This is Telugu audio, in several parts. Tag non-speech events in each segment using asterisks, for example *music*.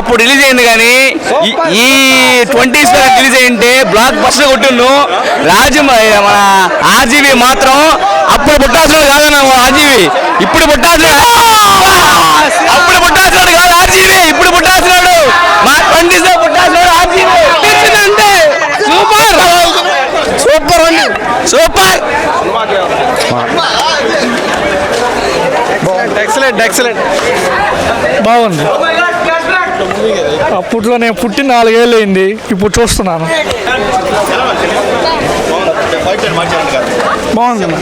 అప్పుడు రిలీజ్ అయింది కానీ ఈ- ట్వంటీస్ రిలీజ్ అయింటే బ్లాక్ బస్టర్ కొట్టిండు. రాజు మన ఆర్జీవి మాత్రం అప్పుడు పుట్టాల్సిన కాదన్న ఆర్జీవి. ఇప్పుడు పుట్టాల్సిన అప్పుడు పుట్టాల్సినాడు కాదు ఆర్జీవి. ఇప్పుడు పుట్టాల్సినాడు మా ట్వంటీస్లో పుట్టాల్సినాడు ఆర్జీవి. అంటే సూపర్. సూపర్ అండి. సూపర్. ఎక్సలెంట్ ఎక్సలెంట్ బాగుంది. అప్పట్లో నేను పుట్టి నాలుగేళ్ళు అయింది. ఇప్పుడు చూస్తున్నాను. బాగుంది.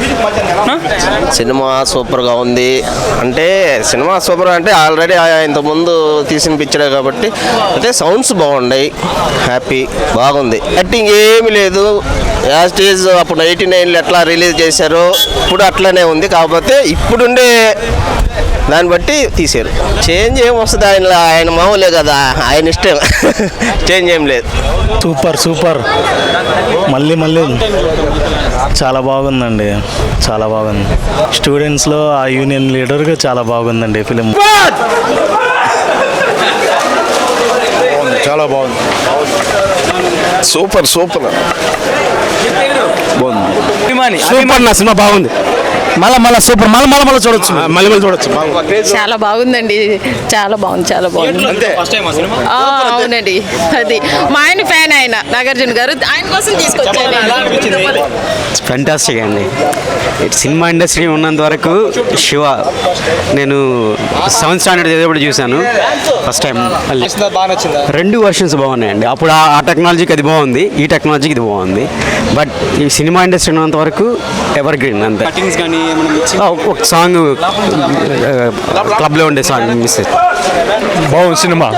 సినిమా సూపర్గా ఉంది. అంటే సినిమా సూపర్ అంటే ఆల్రెడీ ఇంతకుముందు తీసిన పిక్చరే కాబట్టి అయితే సౌండ్స్ బాగున్నాయి. హ్యాపీ బాగుంది. యాక్టింగ్ ఏమీ లేదు. యాజ్ ఈజ్ అప్పుడు ఎయిటీ నైన్లో ఎట్లా రిలీజ్ చేశారో ఇప్పుడు అట్లనే ఉంది. కాకపోతే ఇప్పుడుండే దాన్ని బట్టి తీశారు చేంజ్ ఏం వస్తుంది ఆయన ఆయన మామూలే కదా. ఆయన ఇష్టం. చేంజ్ ఏం లేదు. Super super. మళ్ళీ మళ్ళీ. చాలా బాగుందండి. చాలా బాగుంది. స్టూడెంట్స్లో ఆ యూనియన్ లీడర్గా చాలా బాగుందండి ఫిలిం. చాలా బాగుంది. Super super. సూపర్ నా సినిమా బాగుంది. మళ్ళా మళ్ళా సూపర్ మళ్ళీ మళ్ళీ మళ్ళీ చూడొచ్చు. మళ్ళీ మళ్ళీ చూడొచ్చు. చాలా బాగుందండి. చాలా బాగుంది చాలా బాగుంది. అవునండి. అది మా ఆయన ఫ్యాన్ ఆయన నాగార్జున గారు. ఆయన కోసం తీసుకొచ్చాను ఫెంటాస్టిక్ అండి. సినిమా ఇండస్ట్రీ ఉన్నంత వరకు శివ నేను సెవెంత్ స్టాండర్డ్ చదివేప్పుడు చూశాను. ఫస్ట్ టైం రెండు వర్షన్స్ బాగున్నాయండి. అప్పుడు ఆ- టెక్నాలజీకి అది బాగుంది ఈ టెక్నాలజీకి ఇది బాగుంది. బట్ ఈ సినిమా ఇండస్ట్రీ ఉన్నంత వరకు ఎవర్ గ్రీన్ అంతే. ఆ, ఒక- ఒక సాంగ్ క్లబ్లో ఉండే సాంగ్ మిస్ బాగుంది సినిమా.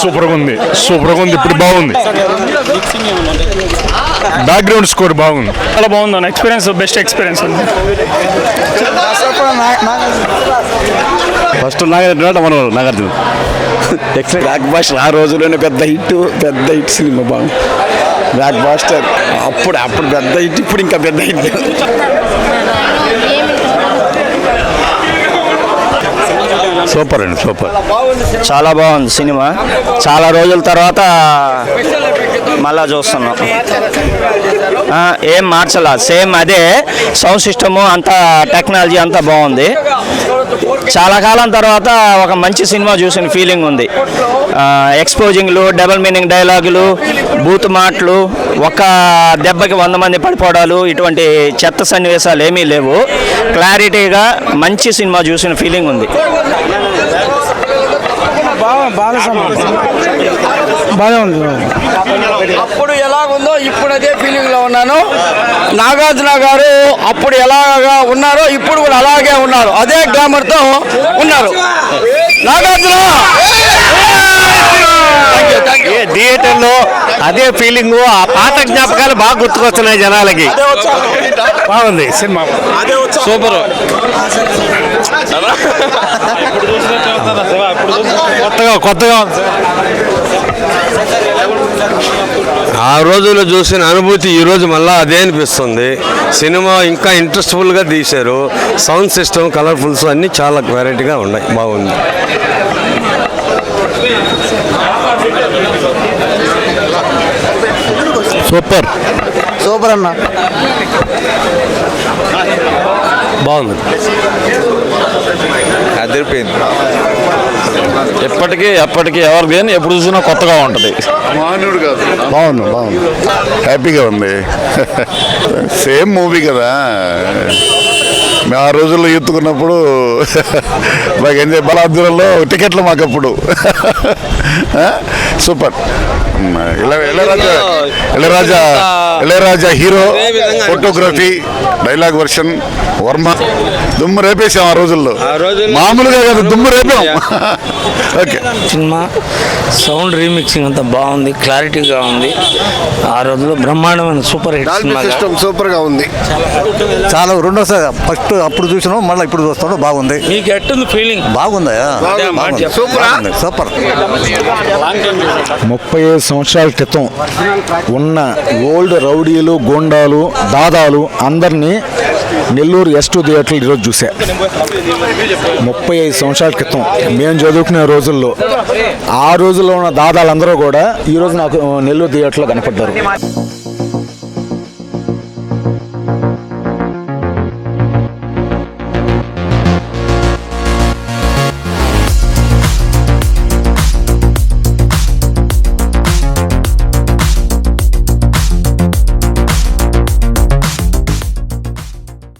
సూపర్గా ఉంది. సూపర్గా ఉంది. ఇప్పుడు బాగుంది. బ్యాక్గ్రౌండ్ స్కోర్ బాగుంది. చాలా బాగుంది ఎక్స్పీరియన్స్ బెస్ట్ ఎక్స్పీరియన్స్ ఉంది ఫస్ట్ నాగార్జున మన నాగార్జున. ఎక్సలెంట్ బ్లాక్ బాస్టర్ ఆ రోజుల్లోనే పెద్ద హిట్ పెద్ద హిట్ సినిమా బాగుంది. బ్లాక్ బాస్టర్ అప్పుడు అప్పుడు పెద్ద హిట్ ఇప్పుడు ఇంకా పెద్ద హిట్. సూపర్ అండి సూపర్. చాలా బాగుంది సినిమా. చాలా రోజుల తర్వాత మళ్ళా చూస్తున్నాం. ఏం మార్చలా? సేమ్ అదే సౌండ్ సిస్టము అంతా టెక్నాలజీ అంతా బాగుంది. చాలా కాలం తర్వాత ఒక మంచి సినిమా చూసిన ఫీలింగ్ ఉంది. ఎక్స్పోజింగ్లు డబల్ మీనింగ్ డైలాగులు బూత్ మాటలు ఒక దెబ్బకి వంద మంది పడిపోవడాలు ఇటువంటి చెత్త సన్నివేశాలు ఏమీ లేవు. క్లారిటీగా మంచి సినిమా చూసిన ఫీలింగ్ ఉంది. బాగా ఉంది అప్పుడు ఎలాగుందో ఇప్పుడు అదే ఫీలింగ్లో ఉన్నాను. నాగార్జున గారు అప్పుడు ఎలాగా ఉన్నారో ఇప్పుడు కూడా అలాగే ఉన్నారు. అదే గ్లామర్తో ఉన్నారు. నాగార్జున! థియేటర్లో అదే ఫీలింగ్ ఆ పాత జ్ఞాపకాలు బాగా గుర్తుకొస్తున్నాయి జనాలకి. బాగుంది సినిమా. సూపర్. కొత్తగా కొత్తగా ఉంది. ఆ రోజుల్లో చూసిన అనుభూతి ఈ రోజు మళ్ళీ అదే అనిపిస్తుంది. సినిమా ఇంకా ఇంట్రెస్ట్ఫుల్గా తీశారు. సౌండ్ సిస్టమ్ కలర్ఫుల్స్ అన్నీ చాలా వెరైటీగా ఉన్నాయి. బాగుంది. సూపర్. సూపర్ అన్న. బాగుంది. అదిరిపోయింది. ఎప్పటికీ ఎప్పటికీ ఎవరు కానీ ఎప్పుడు చూసినా కొత్తగా ఉంటుంది. మానవుడు కాదు. బాగుంది బాగుంది. హ్యాపీగా ఉంది. సేమ్ మూవీ కదా. మేము ఆ రోజుల్లో ఎత్తుకున్నప్పుడు మాకు ఎంజాయ్ బలాద్దురంలో టికెట్లు మాకు అప్పుడు ఆ? సూపర్. ఇలా Ilaiyaraaja Ilaiyaraaja Ilaiyaraaja hero photography dialogue version Varma. దుమ్ము రేపేసాం ఆ రోజుల్లో. మామూలుగా కదా దుమ్ము రేపాం. *laughs* ఓకే సినిమా సౌండ్ రీమిక్సింగ్ అంతా బాగుంది క్లారిటీగా ఉంది. ఆ రోజుల్లో బ్రహ్మాండమైన సూపర్ హిట్ సినిమా సిస్టమ్ సూపర్గా ఉంది. చాలా రెండోసారి ఫస్ట్ అప్పుడు చూసినాం మళ్ళీ ఇప్పుడు చూస్తాం బాగుంది. మీకు ఎట్టుంది ఫీలింగ్ బాగుంది? బాగుంది. బాగుంది. సూపర్? ముప్పై సంవత్సరాల క్రితం ఉన్న ఓల్డ్ రౌడీలు గోండాలు దాదాలు అందరినీ నెల్లూరు ఎస్ టూ థియేటర్లు ఈరోజు చూసా. ముప్పై ఐదు సంవత్సరాల క్రితం మేము చదువుకునే రోజుల్లో ఆ రోజుల్లో ఉన్న దాదాలందరూ కూడా ఈరోజు నాకు నెల్లూరు థియేటర్లో కనపడ్డారు.